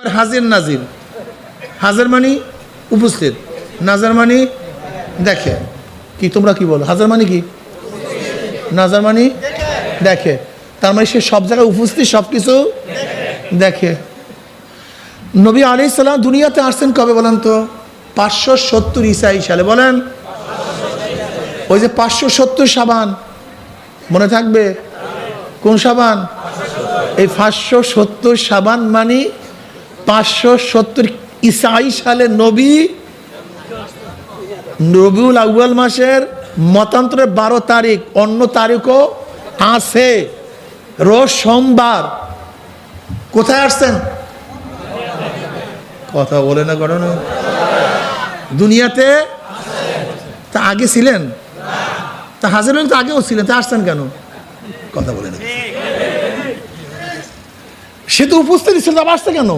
হাজির নাজির। হাজার মানি উপস্থিত, নাজার মানি দেখে। কি, তোমরা কি বলো? হাজার মানি কি? নাজার মানি দেখে। তার মানে সে সব জায়গায় উপস্থিত সব কিছু দেখে। নবী আলি সাল্লাম দুনিয়াতে আসছেন কবে বলেন তো? পাঁচশো সত্তর ইসাই সালে। বলেন? ওই যে পাঁচশো সত্তর সাবান। মনে থাকবে? কোন সাবান? এই পাঁচশো সত্তর সাবান মানে পাঁচশো সত্তর ইসাই সালে নবী রবিউল আউয়াল মাসের মতান্তরের বারো তারিখ, অন্য তারিখও আছে। রোজ সোমবার। কোথায় আসছেন? কথা বলে না করো না দুনিয়াতে তা আগে ছিলেন? তা হাজার তো আগেও ছিলেন, তা আসছেন কেন? কথা বলে না। সে তো উপস্থিতি ছিল আসছে কেন?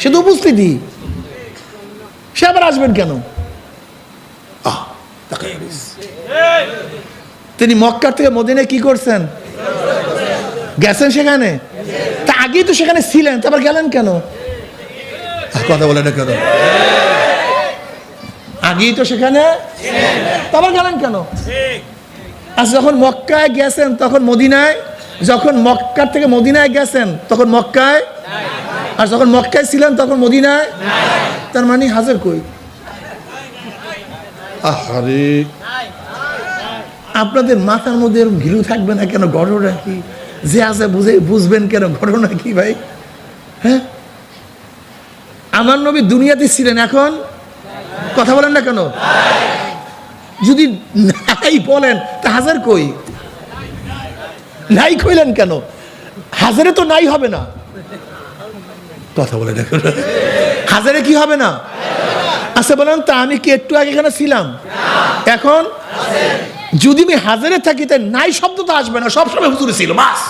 সে তো উপস্থিতি। সে আবার আসবেন কেন? তিনি মক্কার থেকে মদিনে কি করছেন? গেছেন সেখানে? তা আগেই তো সেখানে ছিলেন তারপর গেলেন কেন? কথা বলে না কেন? আগেই তো সেখানে? তারপর গেলেন কেন? আচ্ছা যখন মক্কায় গেছেন, তখন মদিনায়? যখন মক্কার থেকে মদিনায় গেছেন, তখন মক্কায়? আর যখন মক্কায় ছিলেন তখন মদিনায়? তার মানে হাজার কই? আহারে। আপনাদের মাথার মধ্যে এরকম ঘিলু থাকবে না কেন? ঘটনা কি? যে আছে বুঝে বুঝবেন কেন? ঘটনা কি ভাই? হ্যাঁ? আমার নবী দুনিয়াতে ছিলেন এখন? কথা বলেন না কেন? যদি নাই বলেন তা হাজার কই? নাই কইলেন কেন? হাজারে তো নাই হবে না। কথা বলে দেখো। হাজারে কি হবে না? আচ্ছা বলেন তা, আমি কি একটু আগে এখানে ছিলাম? এখন? যদি আমি হাজারে থাকি তাই নাই শব্দ তো আসবে না সবসময় হুজুরে ছিল, বাস।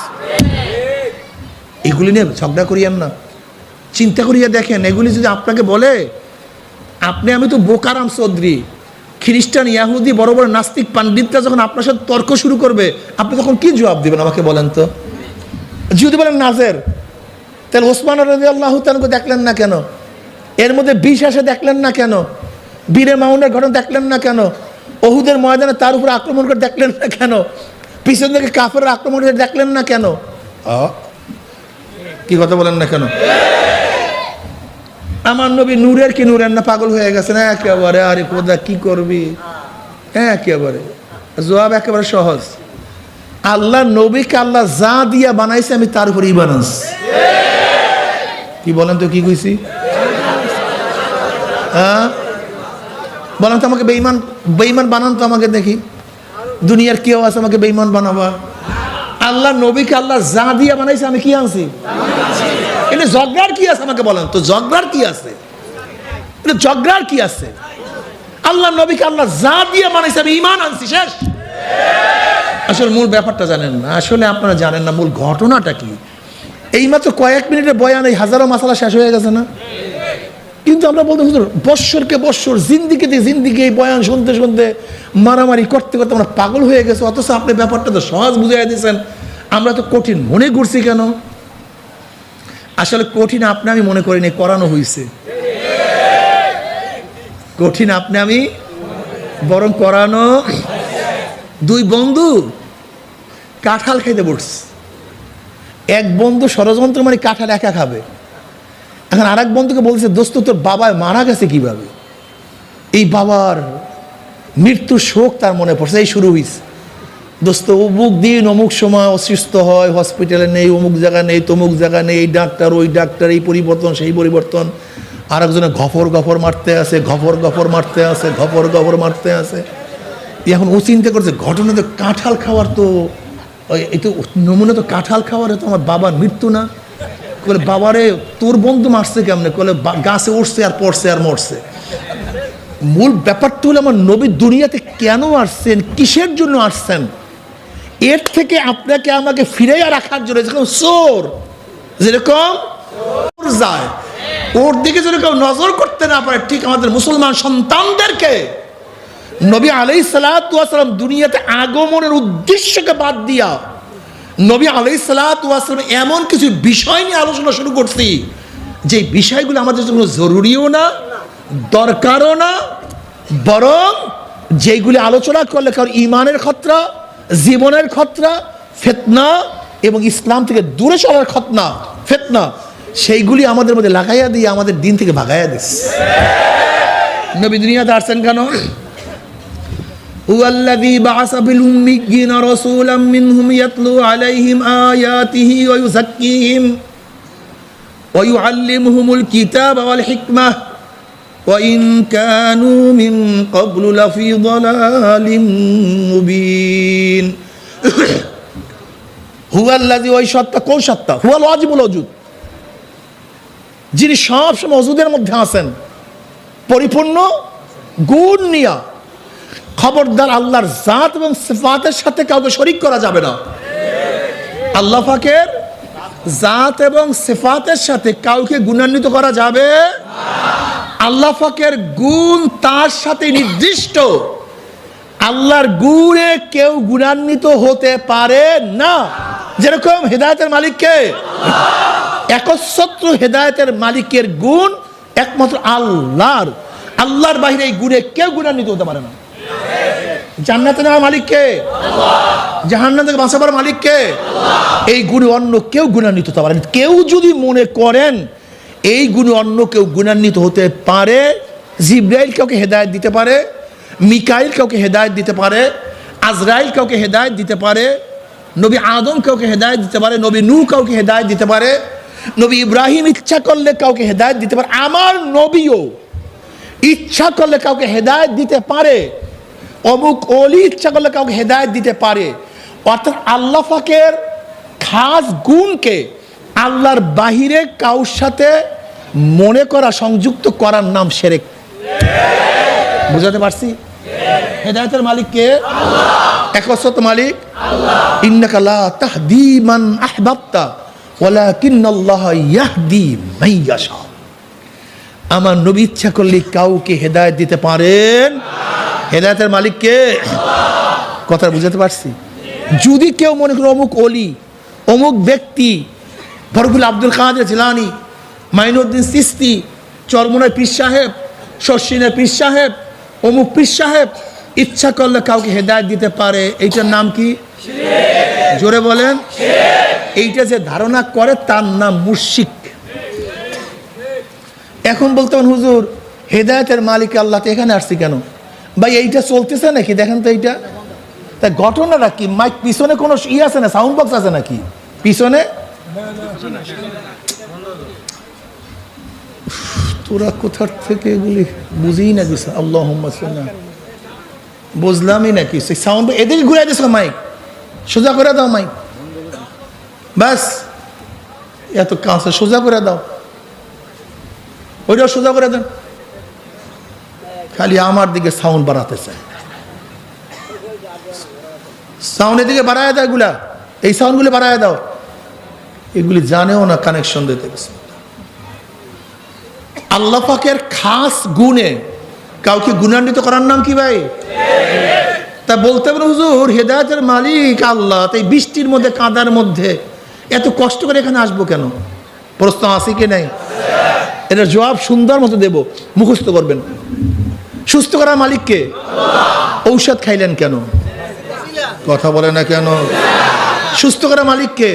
এগুলি নিয়ে ঝগড়া করিয়েন না। চিন্তা করিয়া দেখেন, এগুলি যদি আপনাকে বলে, আপনি, আমি তো বোকারাম চৌধুরী, খ্রিস্টান, ইয়াহুদি, বড় বড় নাস্তিক পাণ্ডিতরা যখন আপনার সাথে তর্ক শুরু করবে, আপনি তখন কি জবাব দিবেন আমাকে বলেন তো? যদি বলেন, নাজের তাহলে ওসমান রাজি আল্লাহ তানকে দেখলেন না কেন? এর মধ্যে বিষ আসে দেখলেন না কেন? বীরে মাউনের ঘটনা দেখলেন না কেন? অহুদের ময়দানে তার উপর আক্রমণ করে দেখলেন না কেন? পিছন থেকে কাফের আক্রমণ করে দেখলেন না কেন? কি কথা বলেন না কেন? আমার নবী নূরের কি নূরের না পাগল হয়ে গেছে না? একেবারে, আরে খোদা, কি করবি? হ্যাঁ একেবারে। জবাব একেবারে সহজ। আল্লাহ নবীকে আল্লাহ যা দিয়া বানাইছে আমি তার উপর আনছি। কি বলেন তো, কি কইছি? হ্যাঁ? বলেন তো আমাকে বেইমান বেইমান বানান তো আমাকে দেখি। দুনিয়ার কেউ আছে আমাকে বেইমান বানাবা। আল্লাহ নবীকে আল্লাহ যা দিয়া বানাইছে আমি কি আনছি? এটা জগরার কি আছে আমাকে বলেন তো জগরার কি আছে? এটা জগরার কি আছে? আল্লাহ নবীকে আল্লাহ যা দিয়ে বানাইছে আমি ইমান আনছি, শেষ। আসলে মূল ব্যাপারটা জানেন না, আসলে আপনারা জানেন না, মূল ঘটনাটা কি? এইমাত্র কয়েক মিনিটের বয়ান এই হাজারো মশালা শেষ হয়ে গেছে না? কিন্তু আমরা বলতে হুজুর, বৎসরকে বৎসর, জিন্দিগিতে জিন্দিগি এই বয়ান শুনতে শুনতে মারামারি করতে করতে আমরা পাগল হয়ে গেছে, অথচ আপনি ব্যাপারটা তো সহজ বুঝাই দিয়েছেন। আমরা তো কঠিন মনে করছি কেন? আসলে কঠিন আপনি আমি মনে করিনি, করানো হয়েছে কঠিন আপনি আমি বরং করানো দুই বন্ধু কাঁঠাল খাইতে বসছে। এক বন্ধু ষড়যন্ত্র মানে কাঁঠাল একা খাবে। এখন আর এক বন্ধুকে বলছে, দোস্ত, তোর বাবা মারা গেছে কীভাবে? এই বাবার মৃত্যুর শোক তার মনে পড়ছে, এই শুরু হয়েছে দোস্ত, অমুক দিন অমুক সময় অসুস্থ হয় হসপিটালে নেই, অমুক জায়গা নেই, তমুক জায়গা নেই, এই ডাক্তার, ওই ডাক্তার, এই পরিবর্তন, সেই পরিবর্তন। আর একজনে ঘফর গফর মারতে আছে ঘফর গফর মারতে আছে ঘফর গফর মারতে এ এখন ও চিন্তা করছে ঘটনা তো কাঁঠাল খাওয়ার তো ওই এই তো নমুনা তো কাঁঠাল খাওয়ার তো আমার বাবার মৃত্যু না। বলে বাবারে, তোর বন্ধু মারছে কেমনে? বলে গাছে উঠছে আর পড়ছে আর মরছে। মূল ব্যাপারটা হলো, আমার নবী দুনিয়াতে কেন আসছেন, কিসের জন্য আসছেন? এর থেকে আপনাকে আমাকে ফিরাইয়া রাখার জন্য যেরকম সোর যেরকম যায়, ওর দিকে যেরকম নজর করতে না পারে, ঠিক আমাদের মুসলমান সন্তানদেরকে নবী আলাই সালাম দুনিয়াতে আগমনের উদ্দেশ্যকে বাদ দিয়া, নবী আলাই সালাম এমন কিছু বিষয় নিয়ে আলোচনা শুরু করছি, যে বিষয়গুলো আমাদের জন্য জরুরিও না, দরকারও না, বরং যেইগুলি আলোচনা করলে কারণ ইমানের খতরা, জীবনের খতরা, ফেতনা এবং ইসলাম থেকে দূরে চলার খতনা, ফেতনা, সেইগুলি আমাদের মধ্যে লাগাইয়া দিয়ে আমাদের দিন থেকে ভাগাইয়া দিস। নবী দুনিয়াতে আসছেন কেন? هو الذي بعث بالأميين رسولا منهم يتلو عليهم آياته ويزكيهم ويعلمهم الكتاب والحكمة وإن كانوا من قبل لفي ضلال مبين هو الذي ওই সত্তা কোন সত্তা هو الواجب الوجود যিনি সব সময় অজুদের মধ্যে আছেন পরিপূর্ণ গুণ নিয়া খবরদার আল্লাহর জাত এবং সিফাতের সাথে কাউকে শরিক করা যাবে না। আল্লাহ পাকের জাত এবং সিফাতের সাথে কাউকে গুণান্বিত করা যাবে আল্লাহ পাকের গুণ তার সাথে নির্দিষ্ট। আল্লাহর গুণে কেউ গুণান্বিত হতে পারে না। যেরকম হেদায়তের মালিককে। একচ্ছত্র হেদায়তের মালিকের গুণ একমাত্র আল্লাহর। আল্লাহর বাহিরে এই গুণে কেউ গুণান্বিত হতে পারে না। জান্নাতে নেওয়ার মালিককে জাহান্নাম থেকে বাঁচাবার মালিককে এই গুণে অন্য কেউ গুণান্বিত হতে পারে না। কেউ যদি মনে করেন এই গুণে অন্য কেউ গুণান্বিত হতে পারে, জিব্রাইল কাউকে হেদায়ত দিতে পারে, মিকাইল কাউকে হেদায়ত দিতে পারে, আজরাইল কাউকে হেদায়ত দিতে পারে, নবী আদম কাউকে হেদায়ত দিতে পারে, নবী নূ কাউকে হেদায়ত দিতে পারে, নবী ইব্রাহিম ইচ্ছা করলে কাউকে হেদায়ত দিতে পারে, আমার নবীও ইচ্ছা করলে কাউকে হেদায়ত দিতে পারে অমুক অলি ইচ্ছা করলে কাউকে হেদায়ত দিতে পারে। অর্থাৎ আল্লাহ ফাকের খাস গুণকে আল্লাহর বাহিরে কাউর সাথে মনে করা, সংযুক্ত করার নাম সেরেক। বুঝাতে পারছি? হেদায়তের মালিক কে? একসত মালিক। ইন্নাকা লা তাহদি মান আহবাবতা, ওয়ালাকিন্নাল্লাহ ইয়াহদি মান ইয়াশা আমার নবী ইচ্ছা করলে কাউকে হেদায়ত দিতে পারেন। হেদায়তের মালিককে কথা বুঝাতে পারছি। যদি কেউ মনে করো অমুক অলি অমুক ব্যক্তি বরফুল আব্দুল কাদের জিলানি, মাইনুদ্দিন সিস্তি, চরমনায় পীর সাহেব শর্ষিনের পীর সাহেব, অমুক পীর সাহেব, ইচ্ছা করলে কাউকে হেদায়ত দিতে পারে, এইটার নাম কি? জোরে বলেন। এইটা যে ধারণা করে তার নাম মুশিক এখন বলতে হুজুর, হেদায়তের মালিক আল্লাহ এখানে আসছি কেন? ভাই, এইটা চলতেছে নাকি? দেখেন তো এইটা। তা ঘটনাটা কি? মাইক পিছনে কোনো ই আছে না? সাউন্ড বক্স আছে নাকি? পিছনে? তোরা কোথার থেকে এগুলি বুঝিই না কিছু? আল্লাহ বুঝলামই না কি সেই সাউন্ড এদিকে ঘুরে দিস মাইক। সোজা করে দাও মাইক। ব্যাস। এত কাছে সোজা করে দাও। ওইটাও সোজা করে দেন। খালি আমার দিকে সাউন্ড বাড়াতে চায়। সাউন্ডের দিকে বাড়ায় দাও এগুলা। এই সাউন্ডগুলি বাড়ায় দাও। এগুলি জানেও না কানেকশন দিতে গেছে। আল্লাহ পাকের খাস গুণে কাউকে গুণান্বিত করার নাম কি ভাই? তা বলতে পারেন হুজুর, হেদায়তের মালিক আল্লাহ। তাই বৃষ্টির মধ্যে, কাদার মধ্যে এত কষ্ট করে এখানে আসব কেন? প্রশ্ন আছে কি নাই? এটা জবাব সুন্দর মতো দেব। মুখস্থ করবেন। সুস্থ করার মালিককে? ঔষধ খাইলেন কেন? কথা বলে না কেন? সুস্থ করার মালিককে?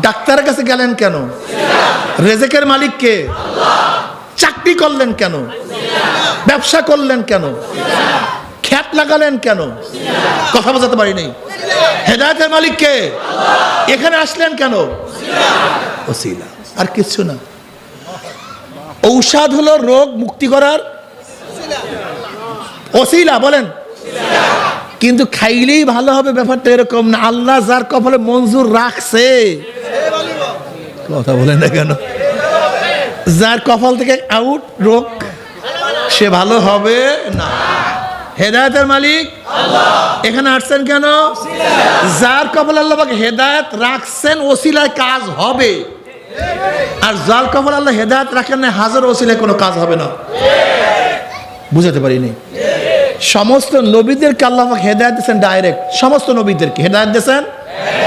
ডাক্তারের কাছে গেলেন কেন? রেজেকের মালিককে? চাকরি করলেন কেন? ব্যবসা করলেন কেন? খ্যাত লাগালেন কেন? কথা বোঝাতে পারি নাই হেদায়তের মালিককে? এখানে আসলেন কেন? ওসিলা। আর কিচ্ছু না। ঔষধ হলো রোগ মুক্তি করার ওসিলা, বলেন। কিন্তু খাইলেই ভালো হবে ব্যাপারটা এরকম না। আল্লাহ যার কপালে মঞ্জুর রাখছে। কথা বলেন না কেন? যার কপাল থেকে আউট রোগ, সে ভালো হবে না। হেদায়তের মালিক? এখানে আসছেন কেন? যার কপাল আল্লাহ পাক হেদায়ত রাখছেন, ওসিলায় কাজ হবে। আর যার কপাল আল্লাহ হেদায়ত রাখেন না হাজার ওসিলায় কোনো কাজ হবে না। বুঝাতে পারিনি। সমস্ত নবীদেরকে আল্লাহ হেদায়ত দিয়েছেন ডাইরেক্ট সমস্ত নবীদেরকে হেদায়ত দিয়েছেন?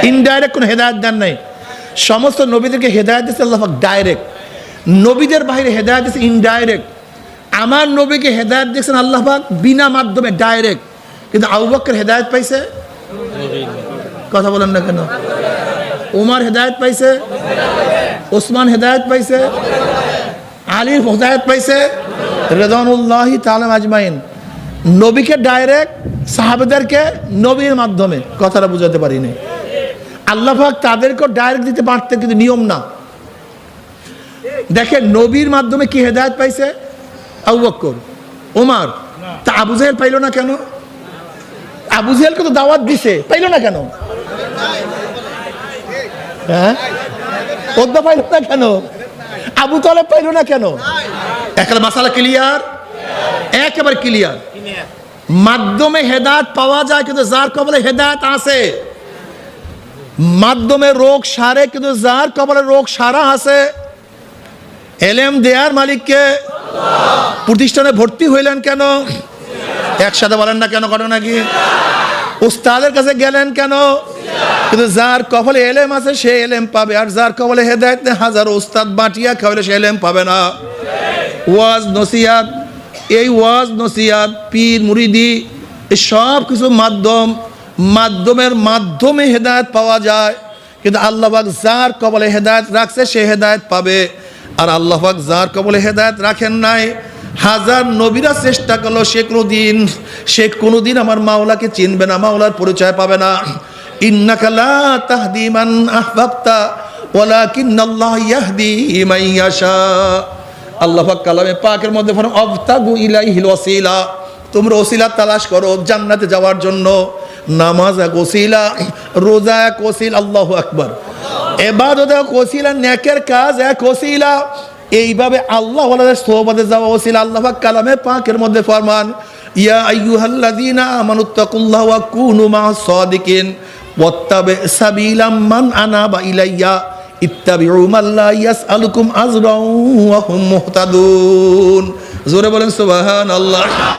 ইনডাইরেক্ট কোনো হেদায়ত দেন নাই। সমস্ত নবীদেরকে হেদায়ত দিয়েছে আল্লাহ পাক ডাইরেক্ট নবীদের বাইরে হেদায়ত দিয়েছে ইনডাইরেক্ট আমার নবীকে হেদায়ত দিয়েছেন আল্লাহ পাক বিনা মাধ্যমে ডাইরেক্ট কিন্তু আবু বক্কর হেদায়ত পাইছে? কথা বলেন না কেন? উমার হেদায়ত পাইছে? ওসমান হেদায়ত পাইছে? আলীর হেদায়ত পাইছে? রেদানুল্লাহ তালাম আজমাইন। নবীকে ডাইরেক্ট সাহাবেদেরকে নবীর মাধ্যমে, কথাটা বুঝাতে পারিনি। আল্লাহ পাক তাদেরকেও ডাইরেক্ট দিতে পারতেন কিন্তু নিয়ম না। দেখেন, নবীর মাধ্যমে কি হেদায়ত পাইছে? আবু ওমার তা আবু জাহেল পাইলো না কেন? আবু জাহেলকে তো দাওয়াত দিছে, পাইলো না কেন? হ্যাঁ? ওদ্দা পাইলো না কেন? আবু তালেব পাইলো না কেন? একটা মাসালা ক্লিয়ার একেবারে ক্লিয়ার মাধ্যমে হেদায়ত পাওয়া যায়, কিন্তু যার কবলে হেদায়ত আছে। মাধ্যমে রোগ সারে, কিন্তু যার কবলে রোগ সারা আছে। এলেম দেয়ার মালিককে প্রতিষ্ঠানে ভর্তি হইলেন কেন? একসাথে বলেন না কেন ঘটনা কি? উস্তাদের কাছে গেলেন কেন? কিন্তু যার কপালে এলেম আছে, সে এলেম পাবে। আর যার কপালে হেদায়ত নেই, হাজার উস্তাদ বাটিয়া খাওয়ালে সে এলেম পাবে না। ওয়াজ নসিয়াত এই ওয়াজ নসিয়াত পীর, মুরিদি, এই সব কিছু মাধ্যম, মাধ্যমের মাধ্যমে হেদায়ত পাওয়া যায়। কিন্তু আল্লাহবাক যার কবলে হেদায়ত রাখছে, সে হেদায়ত পাবে। আর আল্লাহবাক যার কবলে হেদায়ত রাখেন নাই হাজার নবীরা চেষ্টা করল, সে কোনো দিন সে কোনো দিন আমার মাওলাকে চিনবে না, মাওলার পরিচয় পাবে না। ইন্নাকা লা তাহদি মান আহবাবতা ইয়াশা। আল্লাহ পাক কালামে পাকের মধ্যে তোমরা করো জান্নাতে যাওয়ার জন্য। নামাজ রোজা আল্লাহু নেকের কাজ এক ওসিলা। এইভাবে আল্লাহ সোহবাদে যাওয়া ওসিলা আল্লাহ কালামে পাকের মধ্যে ফরমান, ইয়া আইয়ুহাল্লাযীনা আমানুত্তাকুল্লাহ ওয়া কুনু মা'আস সাদিকিন, ওয়াত্তাবি সাবিলাম আনাবা ইলাইয়া, ইত্তাবিউ মান লা ইয়াসআলুকুম আজরাও ওয়া হুম মুহতাদুন। জোরে বলেন সুবহানাল্লাহ।